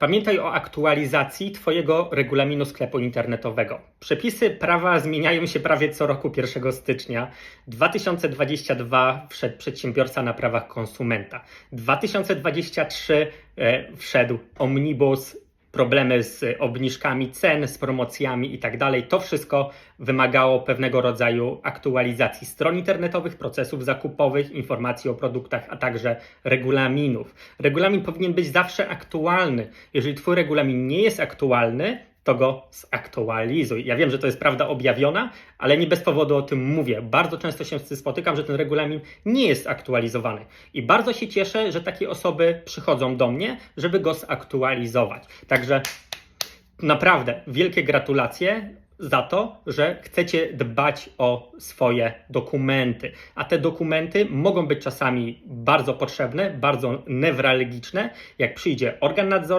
Pamiętaj o aktualizacji Twojego regulaminu sklepu internetowego. Przepisy prawa zmieniają się prawie co roku 1 stycznia. 2022 wszedł przedsiębiorca na prawach konsumenta. 2023 e, wszedł omnibus, problemy z obniżkami cen, z promocjami i tak. To wszystko wymagało pewnego rodzaju aktualizacji stron internetowych, procesów zakupowych, informacji o produktach, a także regulaminów. Regulamin powinien być zawsze aktualny. Jeżeli Twój regulamin nie jest aktualny, to go zaktualizuj. Ja wiem, że to jest prawda objawiona, ale nie bez powodu o tym mówię. Bardzo często się z tym spotykam, że ten regulamin nie jest aktualizowany. I bardzo się cieszę, że takie osoby przychodzą do mnie, żeby go zaktualizować. Także naprawdę wielkie gratulacje za to, że chcecie dbać o swoje dokumenty. A te dokumenty mogą być czasami bardzo potrzebne, bardzo newralgiczne. Jak przyjdzie organ nadzoru,